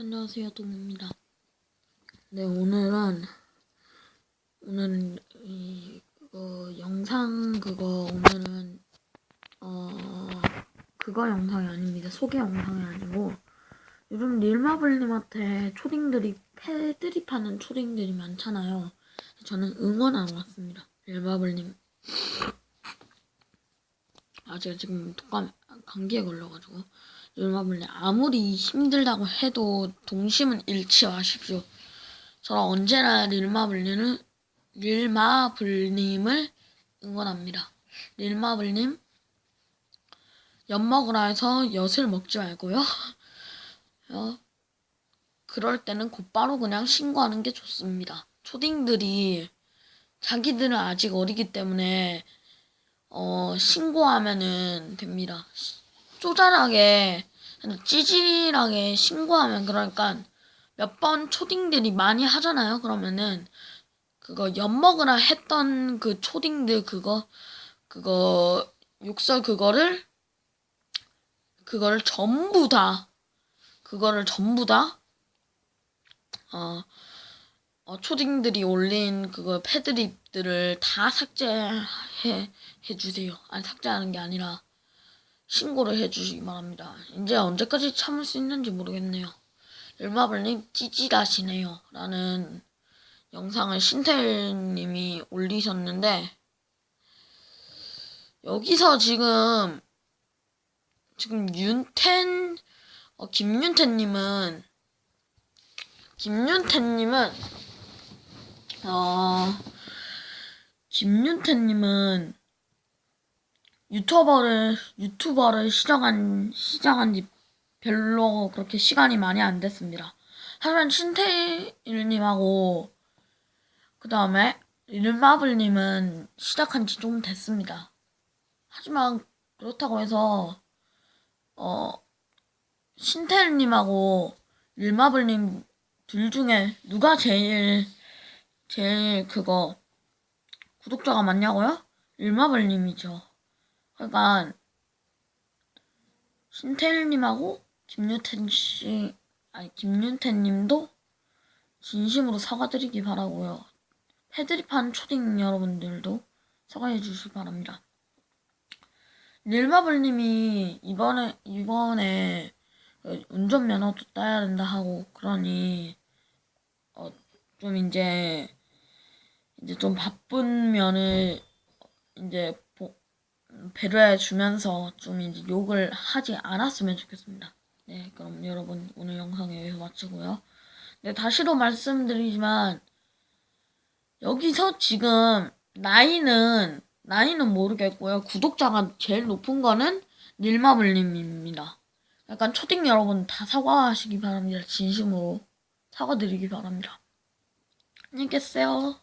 안녕하세요, 동입니다. 네, 오늘은 오늘은 이 그거 영상 그거 오늘은 어 그거 영상이 아닙니다. 소개 영상이 아니고 요즘 릴마블님한테 초딩들이 파는 초딩들이 많잖아요. 저는 응원하러 왔습니다. 릴마블님. 아 제가 지금 독감 감기에 걸려가지고 릴마블님 아무리 힘들다고 해도 동심은 잃지 마십시오. 저는 언제나 릴마블님을 릴마블님을 응원합니다. 릴마블님 엿 먹으라 해서 엿을 먹지 말고요. 어, 그럴 때는 곧바로 그냥 신고하는 게 좋습니다. 초딩들이 자기들은 아직 어리기 때문에 어, 신고하면은 됩니다. 쪼잔하게 찌질하게 신고하면 그러니까 몇 번 초딩들이 많이 하잖아요. 그러면은 그거 엿먹으라 했던 그 초딩들 그거 그거 욕설 그거를 그거를 전부 다 그거를 전부 다 어, 어 초딩들이 올린 그거 패드립들을 다 삭제해 해 주세요. 아니 삭제하는 게 아니라 신고를 해주시기 바랍니다. 이제 언제까지 참을 수 있는지 모르겠네요. 일마블님 찌질하시네요. 라는 영상을 신텔님이 올리셨는데 여기서 지금 지금 윤텐 어, 김윤태님은 김윤태님은 어 김윤태님은 유튜버를 유튜버를 시작한 시작한 지 별로 그렇게 시간이 많이 안 됐습니다. 하지만 신태일님하고 그 다음에 릴마블님은 시작한 지 좀 됐습니다. 하지만 그렇다고 해서 어 신태일님하고 릴마블님 둘 중에 누가 제일 제일 그거 구독자가 많냐고요? 릴마블님이죠. 그러니까 신태일님하고 김윤태 씨, 아니 김윤태님도 진심으로 사과드리기 바라고요. 패드립한 초딩 여러분들도 사과해 주시기 바랍니다. 릴마블님이 이번에 이번에 운전면허도 따야 된다 하고 그러니 어, 좀 이제 이제 좀 바쁜 면을 이제 보, 배려해 주면서 좀 이제 욕을 하지 않았으면 좋겠습니다. 네, 그럼 여러분 오늘 영상 여기서 마치고요. 네, 다시도 말씀드리지만 여기서 지금 나이는 나이는 모르겠고요. 구독자가 제일 높은 거는 닐마블님입니다. 약간 초딩 여러분 다 사과하시기 바랍니다. 진심으로 사과드리기 바랍니다. 안녕히 계세요.